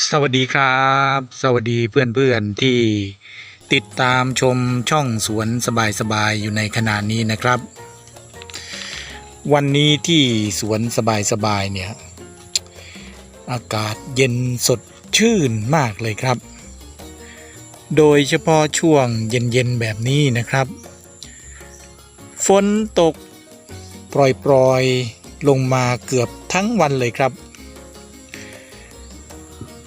สวัสดีครับ สวัสดีเพื่อนๆที่ติดตามชมช่องสวนสบายๆอยู่ในขณะนี้นะครับ วันนี้ที่สวนสบายๆเนี่ย อากาศเย็นสดชื่นมากเลยครับ โดยเฉพาะช่วงเย็นๆแบบนี้นะครับ ฝนตกปล่อยๆลงมาเกือบทั้งวันเลยครับ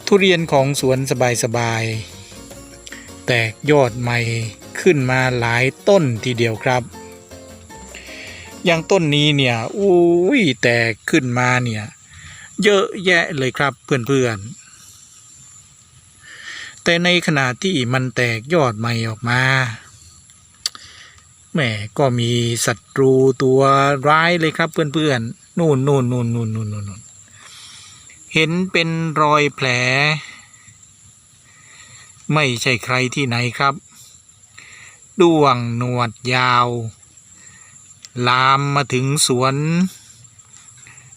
ทุเรียนของสวนสบายๆ แตกยอดใหม่ขึ้นมาหลายต้นทีเดียวครับ อย่างต้นนี้เนี่ยอุ้ยแตกขึ้นมาเนี่ย เยอะแยะเลยครับเพื่อนๆ แต่ในขณะที่มันแตกยอดใหม่ออกมาแหมก็มีศัตรูตัวร้ายเลยครับเพื่อนๆ นู่นนู่นนู่นนู่นนู่นนู่น เห็นเป็นรอยแผล ไม่ใช่ใครที่ไหนครับ ด้วงหนวดยาว ลามมาถึงสวน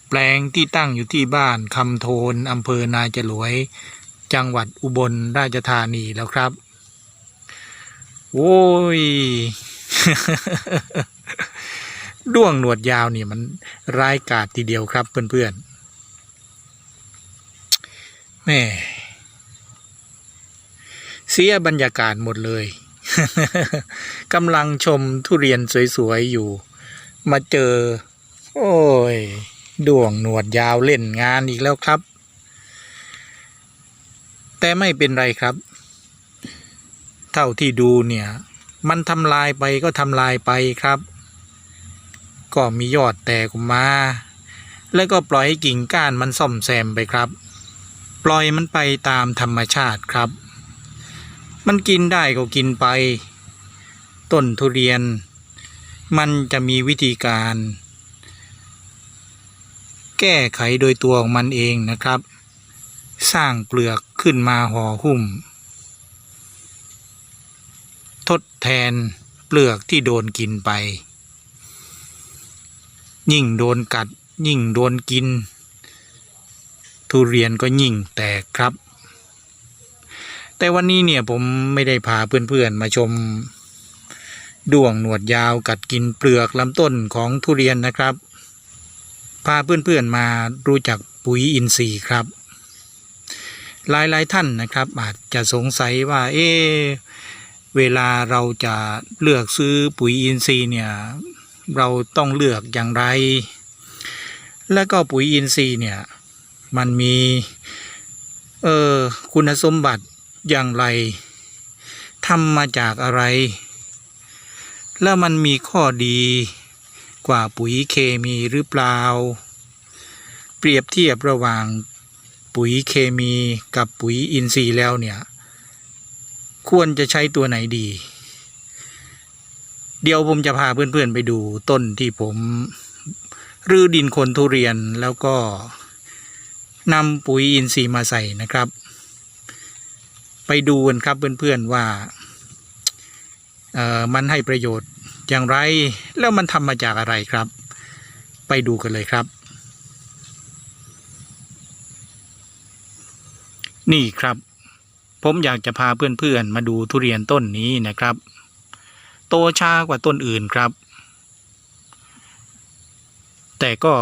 แปลงที่ตั้งอยู่ที่บ้านคำโทนอำเภอนาจรวย จังหวัดอุบลราชธานีแล้วครับ โว้ยด้วงหนวดยาวนี่มันร้ายกาจทีเดียวครับเพื่อนๆ แม่เสียบรรยากาศหมดเลยกำลังชมทุเรียนสวยๆอยู่ มาเจอ โอ้ยด่วงหนวดยาวเล่นงานอีกแล้วครับ แต่ไม่เป็นไรครับ เท่าที่ดูเนี่ย มันทำลายไปก็ทำลายไปครับ ก็มียอดแตกออกมา แล้วก็ปล่อยให้กิ่งก้านมันซ่อมแซมไปครับ ปล่อยมันไปตามธรรมชาติครับ มันกินได้ก็กินไป ต้นทุเรียน มันจะมีวิธีการ แก้ไขโดยตัวของมันเองนะครับ สร้างเปลือกขึ้นมาห่อหุ้ม ทดแทนเปลือกที่โดนกินไป ยิ่งโดนกัดยิ่งโดนกิน ทุเรียนก็ยิ่งแตกครับ แต่วันนี้เนี่ยผมไม่ได้พาเพื่อนๆมาชมด้วงหนวดยาวกัดกินเปลือกลำต้นของทุเรียนนะครับ พาเพื่อนๆมารู้จักปุ๋ยอินทรีย์ครับ หลายๆท่านนะครับ อาจจะสงสัยว่า เอเวลาเราจะเลือกซื้อปุ๋ยอินทรีย์เนี่ย เราต้องเลือกอย่างไร และก็ปุ๋ยอินทรีย์เนี่ย มันมีเออคุณสมบัติอย่างไรทำมาจากอะไร แล้วมันมีข้อดีกว่าปุ๋ยเคมีหรือเปล่า เปรียบเทียบระหว่างปุ๋ยเคมีกับปุ๋ยอินทรีย์แล้วเนี่ย ควรจะใช้ตัวไหนดี เดี๋ยวผมจะพาเพื่อนๆไปดูต้นที่ผมรื้อดินคนทุเรียนแล้วก็ นำปุ๋ยอินทรีย์มาใส่นะครับ ไปดูกันครับเพื่อนๆว่ามันให้ประโยชน์อย่างไร แล้วมันทำมาจากอะไรครับ ไปดูกันเลยครับ นี่ครับ ผมอยากจะพาเพื่อนๆมาดูทุเรียนต้นนี้นะครับ โตช้ากว่าต้นอื่นครับ แต่ก็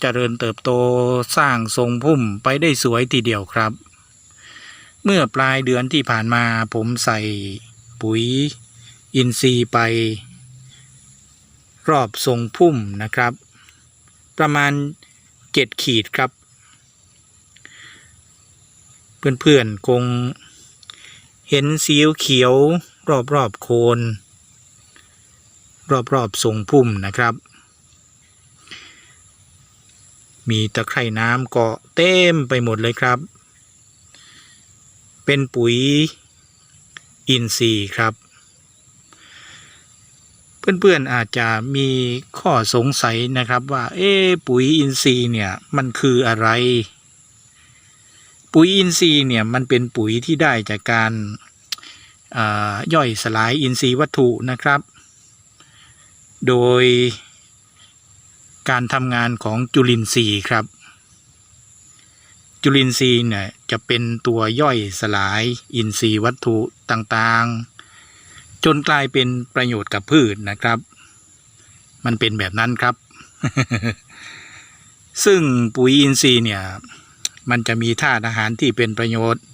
เจริญเติบโตสร้างทรงพุ่มไปได้สวยทีเดียวครับ เมื่อปลายเดือนที่ผ่านมาผมใส่ปุ๋ยอินทรีย์ไป รอบทรงพุ่มนะครับ ประมาณเจ็ดขีดครับ เพื่อนๆคงเห็นสีเขียวรอบๆโคน รอบๆทรงพุ่มนะครับ มีตะไคร่น้ำเกาะเต็มไปหมดเลยครับ เป็นปุ๋ยอินทรีย์ครับ เพื่อนๆอาจจะมีข้อสงสัยนะครับว่า เอ๊ะปุ๋ยอินทรีย์เนี่ยมันคืออะไร ปุ๋ยอินทรีย์เนี่ยมันเป็นปุ๋ยที่ได้จากการาย่อยสลายอินทรีย์วัตถุนะครับ โดย การทำงานของจุลินทรีย์ครับ จุลินทรีย์เนี่ยจะเป็นตัวย่อยสลายอินทรีย์วัตถุต่างๆ จนกลายเป็นประโยชน์กับพืชนะครับ มันเป็นแบบนั้นครับ ซึ่งปุ๋ยอินทรีย์เนี่ยมันจะมีธาตุอาหารที่เป็นประโยชน์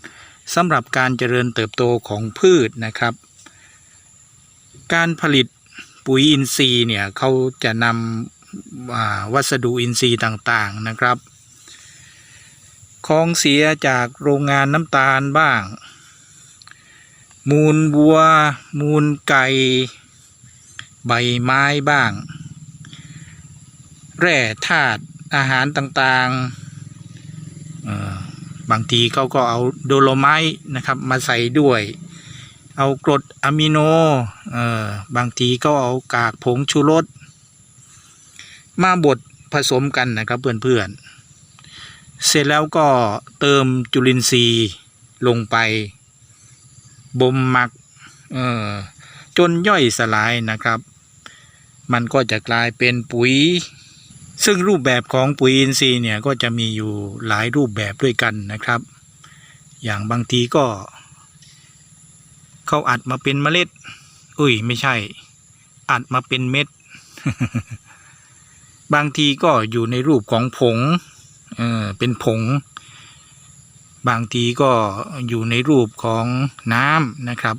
สำหรับการเจริญเติบโตของพืชนะครับ การผลิตปุ๋ยอินทรีย์เนี่ยเขาจะนำ วัสดุอินทรีย์ต่างๆนะครับ ของเสียจากโรงงานน้ำตาลบ้าง มูลวัว มูลไก่ ใบไม้บ้าง แร่ธาตุอาหารต่างๆ บางทีเขาก็เอาโดโลไมต์นะครับมาใส่ด้วยเอากรดอะมิโน เอ่อ บางทีก็เอากากผงชูรส มาบดผสมกันนะครับเพื่อนๆ เสร็จแล้วก็เติมจุลินทรีย์ลงไปบ่มหมักเออจนย่อยสลายนะครับ มันก็จะกลายเป็นปุ๋ย ซึ่งรูปแบบของปุ๋ยอินทรีย์เนี่ยก็จะมีอยู่หลายรูปแบบด้วยกันนะครับ อย่างบางทีก็ เขาอัดมาเป็นเมล็ด อุ้ยไม่ใช่ อัดมาเป็นเม็ด บางทีก็อยู่ในรูปของผงเออเป็นผง บางทีก็อยู่ในรูปของน้ำนะครับ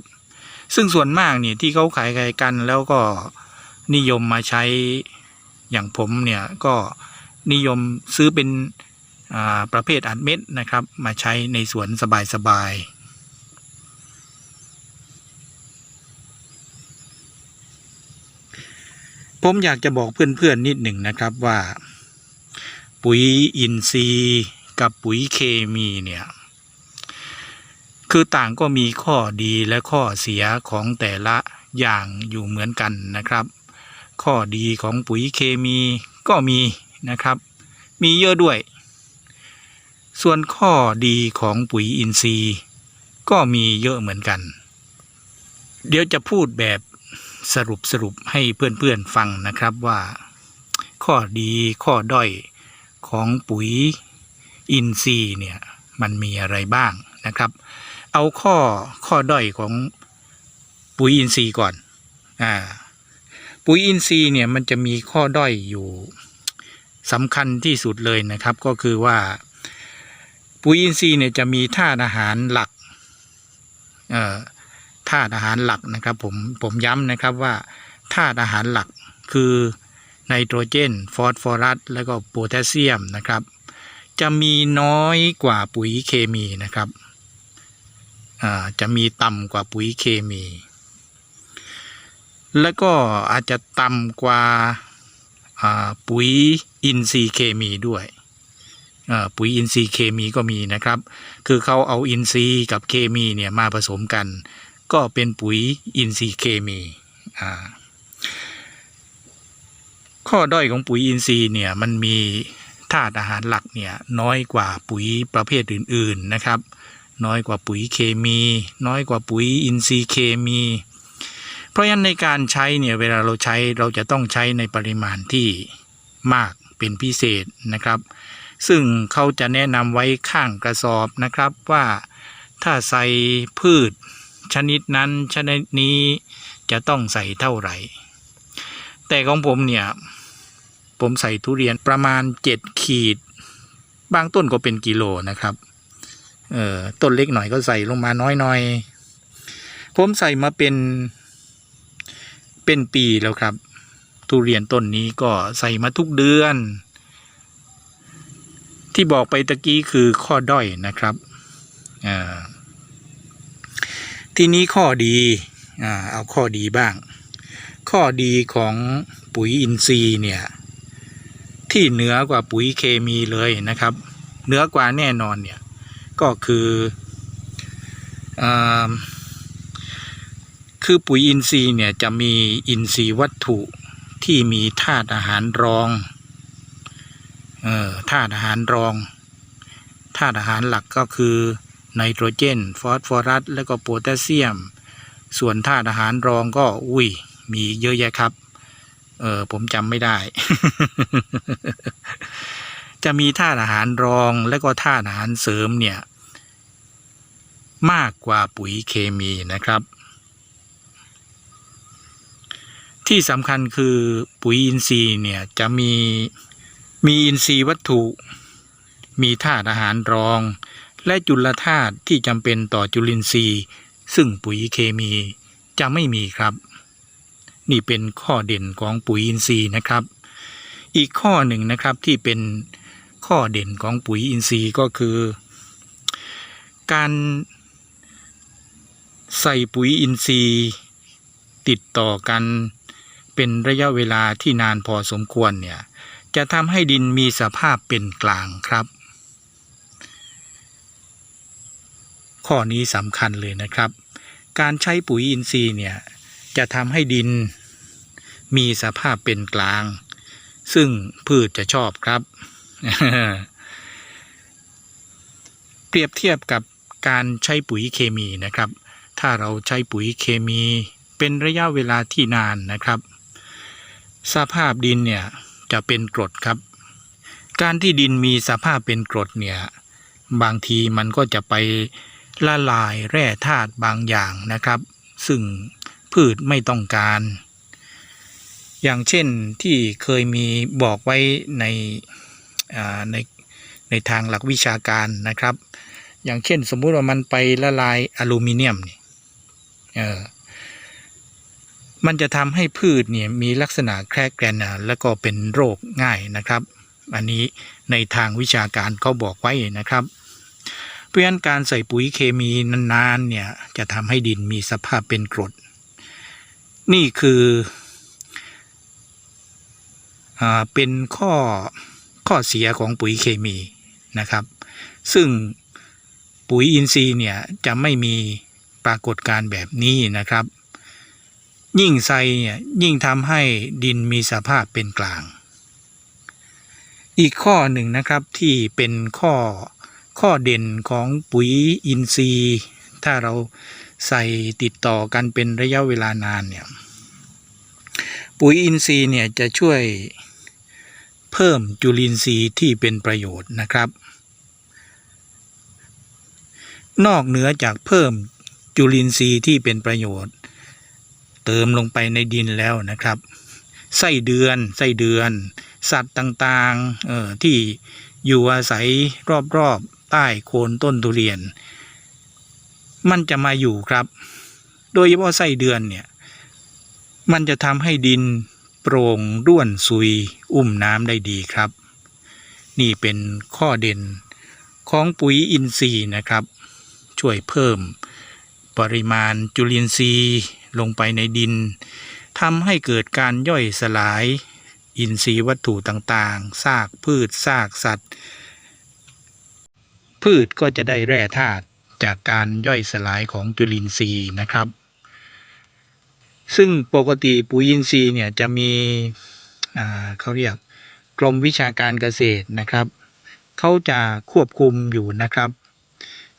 ซึ่งส่วนมากเนี่ยที่เขาขายกันแล้วก็นิยมมาใช้อย่างผมเนี่ยก็นิยมซื้อเป็นอ่าประเภทอัดเม็ดนะครับ มาใช้ในสวนสบายๆ ผมอยากจะบอกเพื่อนๆนิดหนึ่งนะครับว่า ปุ๋ยอินทรีย์กับปุ๋ยเคมีเนี่ย คือต่างก็มีข้อดีและข้อเสียของแต่ละอย่างอยู่เหมือนกันนะครับ ข้อดีของปุ๋ยเคมีก็มีนะครับ มีเยอะด้วย ส่วนข้อดีของปุ๋ยอินทรีย์ ก็มีเยอะเหมือนกัน เดี๋ยวจะพูดแบบ สรุปสรุปให้เพื่อนๆฟังนะครับว่า ข้อดีข้อด้อยของปุ๋ยอินทรีย์เนี่ยมันมีอะไรบ้างนะครับ เอาข้อข้อด้อยของปุ๋ยอินทรีย์ก่อนอ่าปุ๋ยอินทรีย์เนี่ยมันจะมีข้อด้อยอยู่สำคัญที่สุดเลยนะครับ ก็คือว่าปุ๋ยอินทรีย์เนี่ยจะมีธาตุอาหารหลักเอ่อ ธาตุอาหารหลักนะครับผมผมย้ำนะครับว่าธาตุอาหารหลักคือไนโตรเจน ฟอสฟอรัส แล้วก็โพแทสเซียมนะครับ จะมีน้อยกว่าปุ๋ยเคมีนะครับจะมีต่ำกว่าปุ๋ยเคมี แล้วก็อาจจะต่ำกว่าปุ๋ยอินทรีย์เคมีด้วยปุ๋ยอินทรีย์เคมีก็มีนะครับ คือเขาเอาอินทรีย์กับเคมีเนี่ยมาผสมกัน ก็เป็นปุ๋ยอินทรีย์เคมีอ่าข้อด้อยของปุ๋ยอินทรีย์เนี่ยมันมีธาตุอาหารหลักเนี่ยน้อยกว่าปุ๋ยประเภทอื่นๆนะครับ น้อยกว่าปุ๋ยเคมี น้อยกว่าปุ๋ยอินทรีย์เคมี เพราะฉะนั้นในการใช้เนี่ยเวลาเราใช้เราจะต้องใช้ในปริมาณที่มากเป็นพิเศษนะครับ ซึ่งเขาจะแนะนำไว้ข้างกระสอบนะครับว่าถ้าใส่พืช ชนิดนั้นชนิดนี้จะต้องใส่เท่าไหร่ แต่ของผมเนี่ย ผมใส่ทุเรียนประมาณเจ็ดขีด บางต้นก็เป็นกิโลนะครับ เอ่อต้นเล็กหน่อยก็ใส่ลงมาน้อยหน่อย ผมใส่มาเป็น เป็นปีแล้วครับ ทุเรียนต้นนี้ก็ใส่มาทุกเดือน ที่บอกไปตะกี้คือข้อด้อยนะครับ อ่า ทีนี้ข้อดีอ่าเอาข้อดีบ้าง ข้อดีของปุ๋ยอินทรีย์เนี่ยที่เหนือกว่าปุ๋ยเคมีเลยนะครับ เหนือกว่าแน่นอนเนี่ยก็คืออคือปุ๋ยอินทรีย์เนี่ยจะมีอินทรีย์วัตถุที่มีธาตุอาหารรองธาตุอาหารรองธาตุอาหารหลักก็คือ ไนโตรเจน ฟอสฟอรัส และก็โพแทสเซียม ส่วนธาตุอาหารรองก็อุ้ยมีเยอะแยะครับ เออผมจำไม่ได้จจะมีธาตุอาหารรองและก็ธาตุอาหารเสริมเนี่ย มากกว่าปุ๋ยเคมีนะครับ ที่สำคัญคือปุ๋ยอินทรีย์เนี่ยจะมีมีอินทรีย์วัตถุ มีธาตุอาหารรอง และจุลธาตุที่จำเป็นต่อจุลินทรีย์ ซึ่งปุ๋ยเคมีจะไม่มีครับ นี่เป็นข้อเด่นของปุ๋ยอินทรีย์นะครับ อีกข้อหนึ่งนะครับที่เป็นข้อเด่นของปุ๋ยอินทรีย์ก็คือ การใส่ปุ๋ยอินทรีย์ติดต่อกันเป็นระยะเวลาที่นานพอสมควรเนี่ยจะทำให้ดินมีสภาพเป็นกลางครับ ข้อนี้สำคัญเลยนะครับ การใช้ปุ๋ยอินทรีย์เนี่ยจะทำให้ดินมีสภาพเป็นกลาง ซึ่งพืชจะชอบครับ เปรียบเทียบกับการใช้ปุ๋ยเคมีนะครับ ถ้าเราใช้ปุ๋ยเคมีเป็นระยะเวลาที่นานนะครับ สภาพดินเนี่ยจะเป็นกรดครับ การที่ดินมีสภาพเป็นกรดเนี่ยบางทีมันก็จะไป ละลายแร่ธาตุบางอย่างนะครับ ซึ่งพืชไม่ต้องการ อย่างเช่นที่เคยมีบอกไว้ในในในทางหลักวิชาการนะครับ อย่างเช่นสมมุติว่ามันไปละลายอลูมิเนียมนี่เออมันจะทำให้พืชเนี่ยมีลักษณะแครกแกรนแล้วก็เป็นโรคง่ายนะครับ อันนี้ในทางวิชาการเขาบอกไว้นะครับ ราะฉะนั้นการใส่ปุ๋ยเคมีนานๆเนี่ยจะทำให้ดินมีสภาพเป็นกรด นี่คืออเป็นข้อข้อเสียของปุ๋ยเคมีนะครับ ซึ่งปุ๋ยอินทรีย์เนี่ยจะไม่มีปรากฏการณ์แบบนี้นะครับ ยิ่งใส่เนี่ยยิ่งทำให้ดินมีสภาพเป็นกลาง อีกข้อหนึ่งนะครับที่เป็นข้อ ข้อเด่นของปุ๋ยอินทรีย์ ถ้าเราใส่ติดต่อกันเป็นระยะเวลานานเนี่ยปุ๋ยอินทรีย์เนี่ยจะช่วยเพิ่มจุลินทรีย์ที่เป็นประโยชน์นะครับ นอกเหนือจากเพิ่มจุลินทรีย์ที่เป็นประโยชน์ เติมลงไปในดินแล้วนะครับไส้เดือนไส้เดือน สัตว์ต่างๆเอ่อที่อยู่อาศัยรอบๆ ใต้โคนต้นทุเรียน มันจะมาอยู่ครับ โดยเฉพาะไส้เดือนเนี่ย มันจะทำให้ดินโปร่งด้วนซุยอุ้มน้ำได้ดีครับ นี่เป็นข้อเด่นของปุ๋ยอินทรีย์นะครับ ช่วยเพิ่มปริมาณจุลินทรีย์ลงไปในดินทำให้เกิดการย่อยสลาย อินทรีย์วัตถุต่างๆ ซากพืชซากสัตว์ พืชก็จะได้แร่ธาตุจากการย่อยสลายของจุลินทรีย์นะครับ ซึ่งปกติปุ๋ยอินทรีย์เนี่ยจะมีเขาเรียกกรมวิชาการเกษตรนะครับเขาจะควบคุมอยู่นะครับ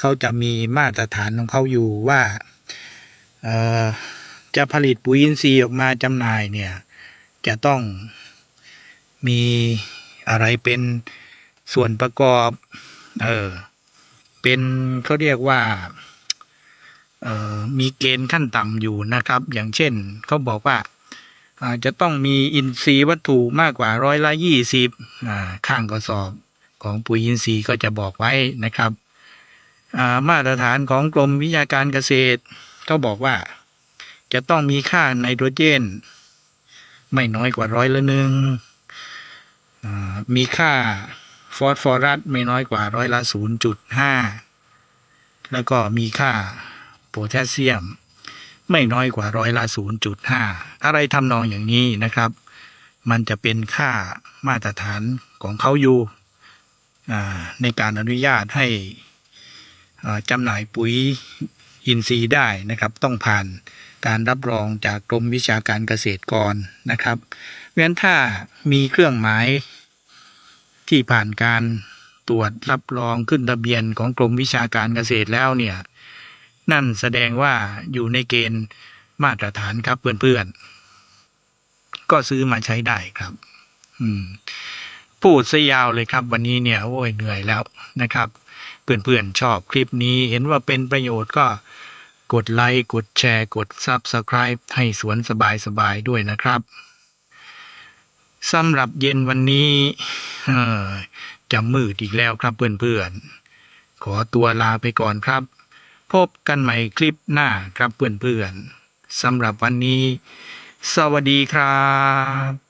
เขาจะมีมาตรฐานของเขาอยู่ว่าจะผลิตปุ๋ยอินทรีย์ออกมาจำหน่ายเนี่ยจะต้องมีอะไรเป็นส่วนประกอบ เออ เป็นเขาเรียกว่าเออมีเกณฑ์ขั้นต่ำอยู่นะครับ อย่างเช่นเขาบอกว่าอาจะต้องมีอินทรีย์วัตถุมากกว่าร้อยละยี่สิบข้างกระสอบของปุ๋ยอินทรีย์ก็จะบอกไว้นะครับามาตรฐานของกรมวิชาการเกษตรเขาบอกว่า จะต้องมีค่าไนโตรเจน ไม่น้อยกว่าร้อยละหนึ่งมีค่า ฟอสฟอรัสไม่น้อยกว่าร้อยละศูนย์จุดห้าแล้วก็มีค่าโพแทสเซียม ไม่น้อยกว่าร้อยละศูนย์จุดห้าอะไรทำนองอย่างนี้นะครับ มันจะเป็นค่ามาตรฐานของเขาอยู่ในการอนุญาตให้จำหน่ายปุ๋ยอินทรีย์ได้นะครับ ต้องผ่านการรับรองจากกรมวิชาการเกษตรก่อนนะครับเพราะฉะนั้นถ้ามีเครื่องหมาย ที่ผ่านการตรวจรับรองขึ้นทะเบียนของกรมวิชาการเกษตรแล้วเนี่ย นั่นแสดงว่าอยู่ในเกณฑ์มาตรฐานครับเพื่อนๆ ก็ซื้อมาใช้ได้ครับ อืม พูดซะยาวเลยครับ วันนี้เนี่ยโอ้ยเหนื่อยแล้วนะครับ เพื่อนๆ ชอบคลิปนี้ เห็นว่าเป็นประโยชน์ก็กดไลค์ กดแชร์ กด Subscribe ให้สวนสบายๆ ด้วยนะครับ สำหรับเย็นวันนี้จะมืดอีกแล้วครับเพื่อนๆ ขอตัวลาไปก่อนครับ พบกันใหม่คลิปหน้าครับเพื่อนๆสำหรับวันนี้ สวัสดีครับ